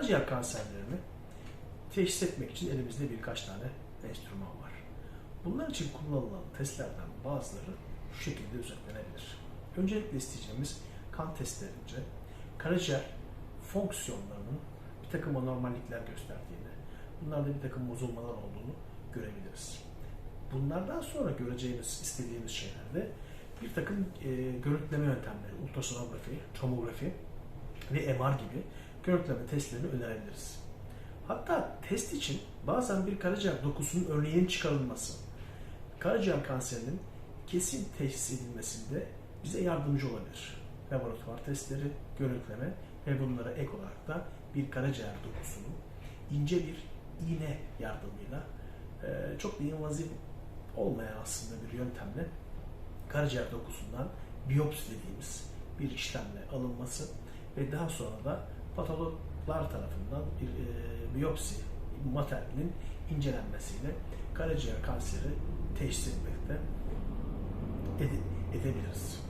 Karaciğer kanserlerini teşhis etmek için elimizde birkaç tane enstrüman var. Bunlar için kullanılan testlerden bazıları şu şekilde özetlenebilir. Öncelikle isteyeceğimiz kan testlerince karaciğer fonksiyonlarının bir takım anormallikler gösterdiğini, bunlarda bir takım bozulmalar olduğunu görebiliriz. Bunlardan sonra göreceğimiz, istediğimiz şeylerde bir takım e, görüntüleme yöntemleri, ultrasonografi, tomografi ve MR gibi görüntüleme testlerini önerebiliriz. Hatta test için bazen bir karaciğer dokusunun örneğinin çıkarılması, karaciğer kanserinin kesin teşhis edilmesinde bize yardımcı olabilir. Laboratuvar testleri, görüntüleme ve bunlara ek olarak da bir karaciğer dokusunun ince bir iğne yardımıyla e, çok da invaziv olmayan aslında bir yöntemle karaciğer dokusundan biyopsi dediğimiz bir işlemle alınması ve daha sonra da patologlar tarafından bir e, biyopsi materyalinin incelenmesiyle karaciğer kanseri teşhis etmekte ede- edebiliriz.